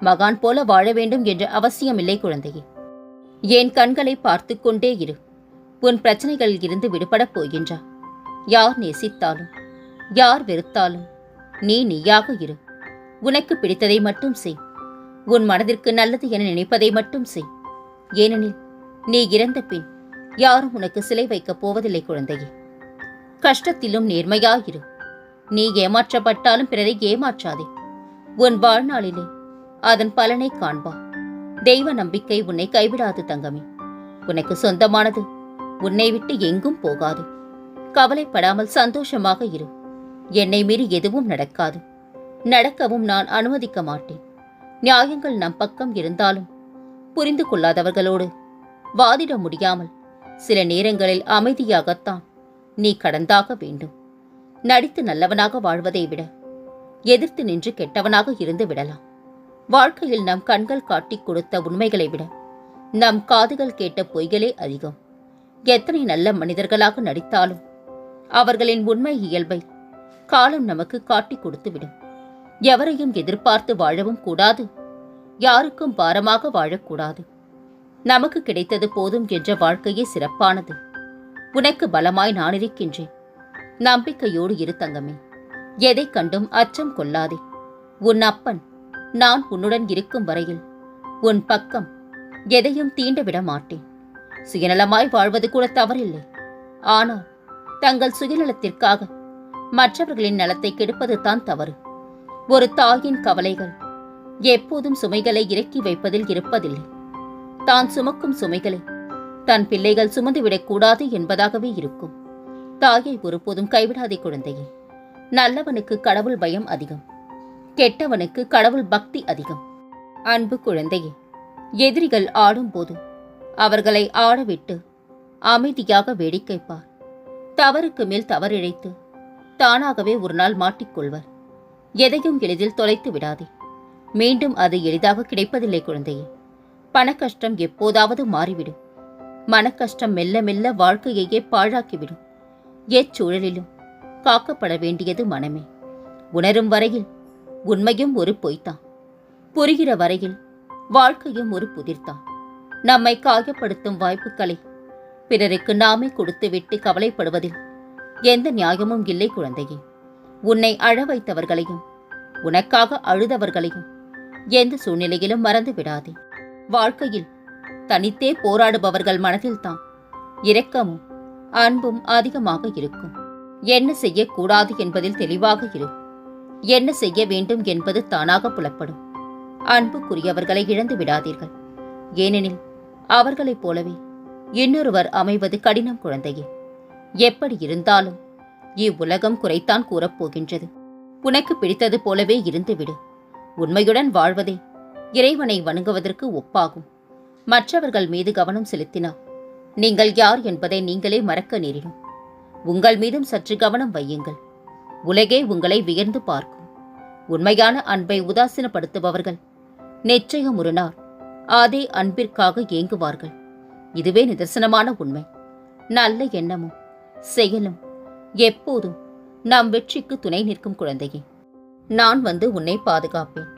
மகான் போல வாழ வேண்டும் என்ற அவசியமில்லை குழந்தையே. என் கண்களை பார்த்து கொண்டே இரு. உன் பிரச்சனைகளில் இருந்து விடுபடப் போகின்றா. யார் நேசித்தாலும் யார் வெறுத்தாலும் நீ நீயாக இரு. உனக்கு பிடித்ததை மட்டும் செய். உன் மனதிற்கு நல்லது என நினைப்பதை மட்டும் செய். ஏனெனில் நீ இறந்த பின் யாரும் உனக்கு சிலை வைக்கப் போவதில்லை குழந்தையே. கஷ்டத்திலும் நேர்மையாயிரு நீ ஏமாற்றப்பட்டாலும் பிறரை ஏமாற்றாதே. உன் வாழ்நாளிலே அதன் பலனை காண்பா. தெய்வ நம்பிக்கை உன்னை கைவிடாது தங்கமே. உனக்கு சொந்தமானது உன்னை விட்டு எங்கும் போகாது. கவலைப்படாமல் சந்தோஷமாக இரு. என்னை மீறி எதுவும் நடக்காது. நடக்கவும் நான் அனுமதிக்க மாட்டேன். நியாயங்கள் நம் பக்கம் இருந்தாலும் புரிந்து கொள்ளாதவர்களோடு வாதிட முடியாமல் சில நேரங்களில் அமைதியாகத்தான் நீ கடந்தாக வேண்டும். நடித்து நல்லவனாக வாழ்வதை விட எதிர்த்து நின்று கெட்டவனாக இருந்து விடலாம். வாழ்க்கையில் நம் கண்கள் காட்டிக் கொடுத்த உண்மைகளை விட நம் காதுகள் கேட்ட பொய்களே அதிகம். எத்தனை நல்ல மனிதர்களாக நடித்தாலும் அவர்களின் உண்மை இயல்பை காலம் நமக்கு காட்டிக் கொடுத்துவிடும். எவரையும் எதிர்பார்த்து வாழவும் கூடாது. யாருக்கும் பாரமாக வாழக்கூடாது. நமக்கு கிடைத்தது போதும் என்ற வாழ்க்கையே சிறப்பானது. உனக்கு பலமாய் நான் இருக்கின்றேன் நம்பிக்கையோடு இரு தங்கமே. எதைக் கண்டும் அச்சம் கொள்ளாதே. உன் அப்பன் நான் உன்னுடன் இருக்கும் வரையில் உன் பக்கம் எதையும் தீண்ட விட மாட்டேன். சுயநலமாய் வாழ்வது கூட தவறில்லை. ஆனால் தங்கள் சுயநலத்திற்காக மற்றவர்களின் நலத்தை கெடுப்பது தான் தவறு. ஒரு தாயின் கவலைகள் எப்போதும் சுமைகளை இறக்கி வைப்பதில் இருப்பதில்லை. தான் சுமக்கும் சுமைகளை தன் பிள்ளைகள் சுமந்துவிடக் கூடாது என்பதாகவே இருக்கும். தாயை ஒருபோதும் கைவிடாதே குழந்தையே. நல்லவனுக்கு கடவுள் பயம் அதிகம். கெட்டவனுக்கு கடவுள் பக்தி அதிகம். அன்பு குழந்தையே எதிரிகள் ஆடும்போது அவர்களை ஆடவிட்டு அமைதியாக வேடிக்கை பார் தவறுக்கு மேல் தவறிழைத்து தானாகவே ஒரு நாள் மாட்டிக்கொள்வர். எதையும் எளிதில் தொலைத்து விடாதே. மீண்டும் அது எளிதாக கிடைப்பதில்லை குழந்தையே. பணக்கஷ்டம் எப்போதாவது மாறிவிடும். மனக்கஷ்டம் மெல்ல மெல்ல வாழ்க்கையையே பாழாக்கிவிடும். எச்சூழலிலும் காக்கப்பட வேண்டியது மனமே. உணரும் வரையில் உண்மையும் ஒரு பொய்தான். புரிகிற வரையில் வாழ்க்கையும் ஒரு புதிர்தான். நம்மை காயப்படுத்தும் வாய்ப்புகளை பிறருக்கு நாமே கொடுத்துவிட்டு கவலைப்படுவதில் எந்த நியாயமும் இல்லை குழந்தையே. உன்னை அழ வைத்தவர்களையும் உனக்காக அழுதவர்களையும் எந்த சூழ்நிலையிலும் மறந்து விடாதே. வாழ்க்கையில் தனித்தே போராடுபவர்கள் மனதில்தான் இரக்கமும் அன்பும் அதிகமாக இருக்கும். என்ன செய்யக்கூடாது என்பதில் தெளிவாக இருக்கும். என்ன செய்ய வேண்டும் என்பது தானாக புலப்படும். அன்புக்குரியவர்களை இழந்து விடாதீர்கள். ஏனெனில் அவர்களைப் போலவே இன்னொருவர் அமைவது கடினம் குழந்தையே. எப்படி இருந்தாலும் இவ்வுலகம் குறைத்தான் கூறப்போகின்றது. உனக்கு பிடித்தது போலவே இருந்துவிடு. உண்மையுடன் வாழ்வதே இறைவனை வணங்குவதற்கு ஒப்பாகும். மற்றவர்கள் மீது கவனம் செலுத்தினார் நீங்கள் யார் என்பதை நீங்களே மறக்க நேரிடும். உங்கள் மீதும் சற்று கவனம் வையுங்கள். உலகே உங்களை வியர்ந்து பார்க்கும். உண்மையான அன்பை உதாசீனப்படுத்துபவர்கள் நிச்சயம் ஒரு நாள் அதே அன்பிற்காக ஏங்குவார்கள். இதுவே நிதர்சனமான உண்மை. நல்ல எண்ணமும் செயலும் எப்போதும் நம் வெற்றிக்கு துணை நிற்கும் குழந்தையே. நான் வந்து உன்னை பாதுகாப்பேன்.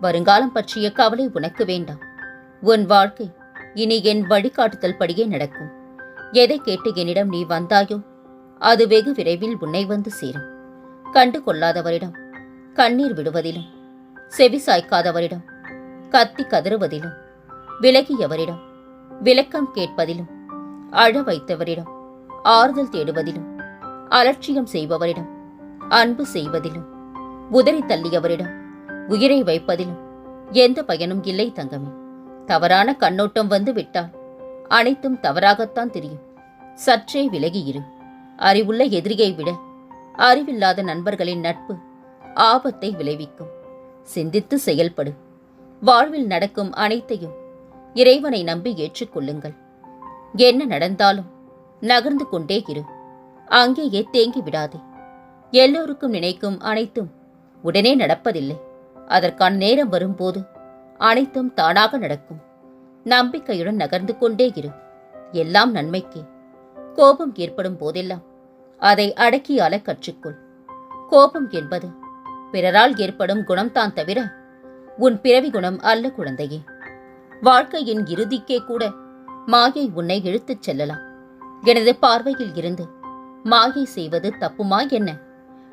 வருங்காலம் பற்றிய கவலை உனக்கு வேண்டாம். உன் வாழ்க்கை இனி என் வழிகாட்டுதல் படியே நடக்கும். எதை கேட்டு என்னிடம் நீ வந்தாயோ அது வெகு விரைவில் உன்னை வந்து சேரும். கண்டு கொள்ளாதவரிடம் கண்ணீர் விடுவதிலும் செவி சாய்க்காதவரிடம் கத்தி கதறுவதிலும் விலகியவரிடம் விளக்கம் கேட்பதிலும் அழ வைத்தவரிடம் ஆறுதல் தேடுவதிலும் அலட்சியம் செய்பவரிடம் அன்பு செய்வதிலும் உதறி தள்ளியவரிடம் உயிரை வைப்பதிலும் எந்த பயனும் இல்லை தங்கமே. தவறான கண்ணோட்டம் வந்து விட்டால் அனைத்தும் தவறாகத்தான் தெரியும். சற்றே விலகி இரு அறிவுள்ள எதிரியை விட அறிவில்லாத நண்பர்களின் நட்பு ஆபத்தை விளைவிக்கும். சிந்தித்து செயல்படு. வாழ்வில் நடக்கும் அனைத்தையும் இறைவனை நம்பி ஏற்றுக்கொள்ளுங்கள். என்ன நடந்தாலும் நகர்ந்து கொண்டே இரு. அங்கேயே தேங்கி விடாதே. எல்லோருக்கும் நினைக்கும் அனைத்தும் உடனே நடப்பதில்லை. அதற்கான நேரம் வரும்போது அனைத்தும் தானாக நடக்கும். நம்பிக்கையுடன் நகர்ந்து கொண்டே இரு. எல்லாம் நன்மைக்கே. கோபம் ஏற்படும் போதெல்லாம் அதை அடக்கியால கற்றுக்கொள். கோபம் என்பது பிறரால் ஏற்படும் குணம்தான் தவிர உன் பிறவி குணம் அல்ல குழந்தையே. வாழ்க்கையின் இறுதிக்கே கூட மாயை உன்னை இழுத்துச் செல்லலாம். எனது பார்வையில் இருந்து மாயை செய்வது தப்புமா என்ன?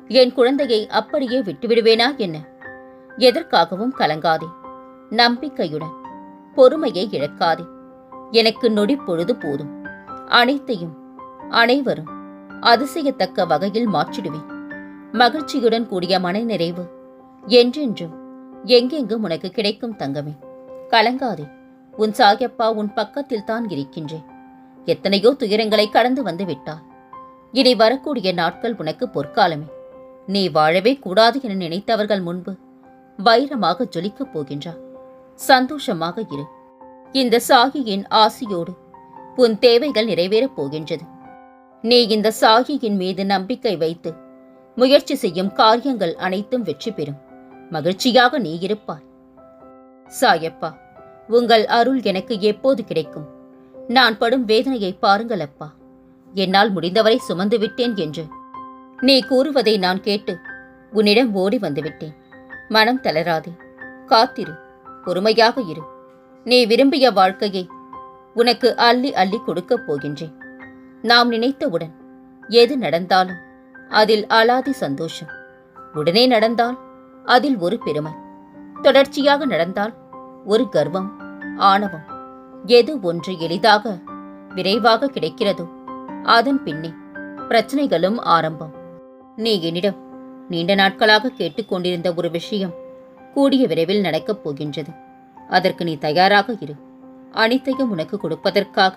என் குழந்தையை அப்படியே விட்டுவிடுவேனா என்ன? எதற்காகவும் கலங்காதே. நம்பிக்கையுடன் பொறுமையை இழக்காதே. எனக்கு நொடி பொழுது போதும். அனைத்தையும் அனைவரும் அதிசயத்தக்க வகையில் மாற்றிடுவேன். மகிழ்ச்சியுடன் கூடிய மனநிறைவு என்றென்றும் எங்கெங்கும் உனக்கு கிடைக்கும் தங்கமே. கலங்காதே. உன் சாயப்பா உன் பக்கத்தில் தான் இருக்கின்றேன். எத்தனையோ துயரங்களை கடந்து வந்து விட்டாய். இனி வரக்கூடிய நாட்கள் உனக்கு பொற்காலமே. நீ வாழவே கூடாது என நினைத்தவர்கள் முன்பு வைரமாக ஜொலிக்கப் போகின்றார் சந்தோஷமாக இரு. இந்த சாகியின் ஆசியோடு உன் தேவைகள் நிறைவேறப் போகின்றது. நீ இந்த சாகியின் மீது நம்பிக்கை வைத்து முயற்சி செய்யும் காரியங்கள் அனைத்தும் வெற்றி பெறும். மகிழ்ச்சியாக நீ இருப்பாய். சாயப்பா உங்கள் அருள் எனக்கு எப்போது கிடைக்கும்? நான் படும் வேதனையை பாருங்கள் அப்பா. என்னால் முடிந்தவரை சுமந்து விட்டேன் என்று. நீ கூறுவதை நான் கேட்டு உன்னிடம் ஓடி வந்துவிட்டேன். மனம் தளராதே. காத்திரு. பொறுமையாக இரு. நீ விரும்பிய வாழ்க்கையை உனக்கு அள்ளி அள்ளி கொடுக்கப் போகின்றேன். நாம் நினைத்தவுடன் எது நடந்தாலும் அதில் அலாதி சந்தோஷம். உடனே நடந்தால் அதில் ஒரு பெருமை. தொடர்ச்சியாக நடந்தால் ஒரு கர்வம் ஆணவம். எது ஒன்று எளிதாக விரைவாக கிடைக்கிறதோ அதன் பின்னே பிரச்சனைகளும் ஆரம்பம். நீ என்னிடம் நீண்ட நாட்களாக கேட்டுக்கொண்டிருந்த ஒரு விஷயம் கூடிய விரைவில் நடக்கப் போகின்றது. அதற்கு நீ தயாராக இரு. அனைத்தையும் உனக்கு கொடுப்பதற்காக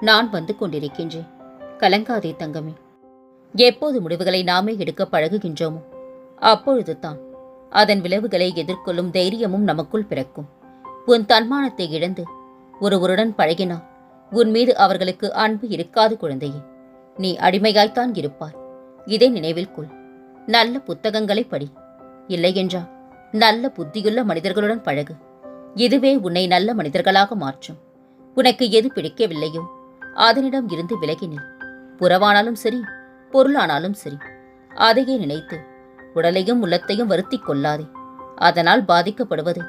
நான் வந்து கொண்டிருக்கின்றேன். கலங்காதே தங்கமே. எப்போது முடிவுகளை நாமே எடுக்க பழகுகின்றோமோ அப்பொழுதுதான் அதன் விளைவுகளை எதிர்கொள்ளும் தைரியமும் நமக்குள் பிறக்கும். உன் தன்மானத்தை இழந்து ஒருவருடன் பழகினால் உன் மீது அவர்களுக்கு அன்பு இருக்காது குழந்தையே. நீ அடிமையாய்த்தான் இருப்பாய். இதை நினைவில் கொள். நல்ல புத்தகங்களை படி. இல்லையென்றா நல்ல புத்தியுள்ள மனிதர்களுடன் பழகு. இதுவே உன்னை நல்ல மனிதர்களாக மாற்றும். உனக்கு எது பிடிக்கவில்லையோ அதனிடம் இருந்து விலகினேன் உறவானாலும் சரி பொருளானாலும் சரி. அதையே நினைத்து உடலையும் உள்ளத்தையும் வருத்திக் கொள்ளாதே. அதனால் பாதிக்கப்படுவது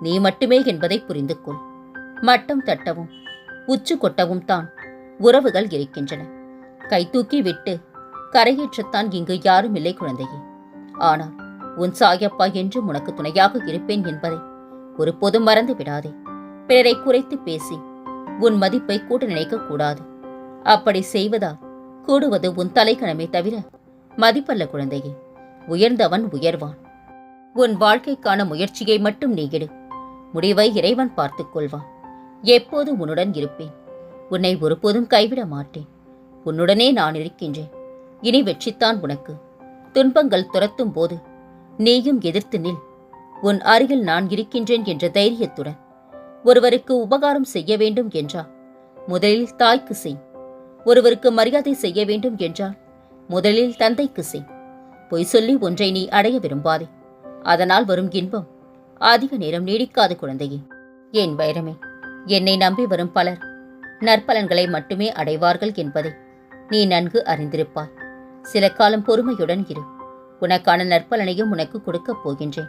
நீ மட்டுமே என்பதை புரிந்து கொள் மட்டம் தட்டவும் உச்சு கொட்டவும் தான் உறவுகள் இருக்கின்றன. கைதூக்கி விட்டு கரையேற்றத்தான் இங்கு யாரும் இல்லை குழந்தையே. ஆனால் உன் சாயப்பா என்றும் உனக்கு துணையாக இருப்பேன் என்பதை ஒரு பொது மறந்து விடாதே. பிறரை குறைத்து பேசி உன் மதிப்பை கூட்டு நினைக்க கூடாது. அப்படி செய்வதால் கூடுவது உன் தலைக்கணமே தவிர மதிப்பல்ல குழந்தையே. உயர்ந்தவன் உயர்வான். உன் வாழ்க்கைக்கான முயற்சியை மட்டும் நீ எடு. முடிவை இறைவன் பார்த்துக் கொள்வான். எப்போதும் உன்னுடன் இருப்பேன்? உன்னை ஒருபோதும் கைவிட மாட்டேன். உன்னுடனே நான் இருக்கின்றேன். இனி வெற்றித்தான் உனக்கு. துன்பங்கள் துரத்தும் போது நீயும் எதிர்த்து நில். உன் அருகில் நான் இருக்கின்றேன் என்ற தைரியத்துடன். ஒருவருக்கு உபகாரம் செய்ய வேண்டும் என்றால் முதலில் தாய்க்கு செய். ஒருவருக்கு மரியாதை செய்ய வேண்டும் என்றால் முதலில் தந்தைக்கு செய். பொய் சொல்லி ஒன்றை நீ அடைய விரும்பாதே. அதனால் வரும் இன்பம். அதிக நேரம் நீடிக்காது குழந்தையே. என் வைரமே? என்னை நம்பி வரும் பலர் நற்பலன்களை மட்டுமே அடைவார்கள் என்பதை நீ நன்கு அறிந்திருப்பாய். சில காலம் பொறுமையுடன் இரு. உனக்கான நற்பலனையும் உனக்கு கொடுக்கப் போகின்றேன்.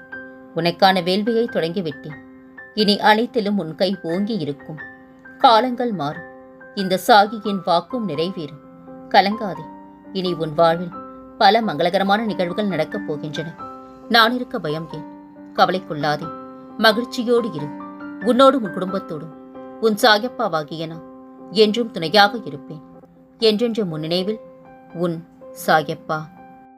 உனக்கான வேள்வியை தொடங்கிவிட்டேன். இனி அனைத்திலும் உன் கை ஓங்கி இருக்கும். காலங்கள் மாறும். இந்த சாகியின் வாக்கும் நிறைவேறும். கலங்காதே இனி உன் வாழ்வில் பல மங்களகரமான நிகழ்வுகள் நடக்கப் போகின்றன. நான் இருக்க பயம் ஏன்? கவலைக்குள்ளாதே மகிழ்ச்சியோடு இரு. உன்னோடு உன் குடும்பத்தோடும். உன் சாயப்பாவாகிய நான் என்றும் துணையாக இருப்பேன். என்றென்று முன் நினைவில் உன் சாயப்பா.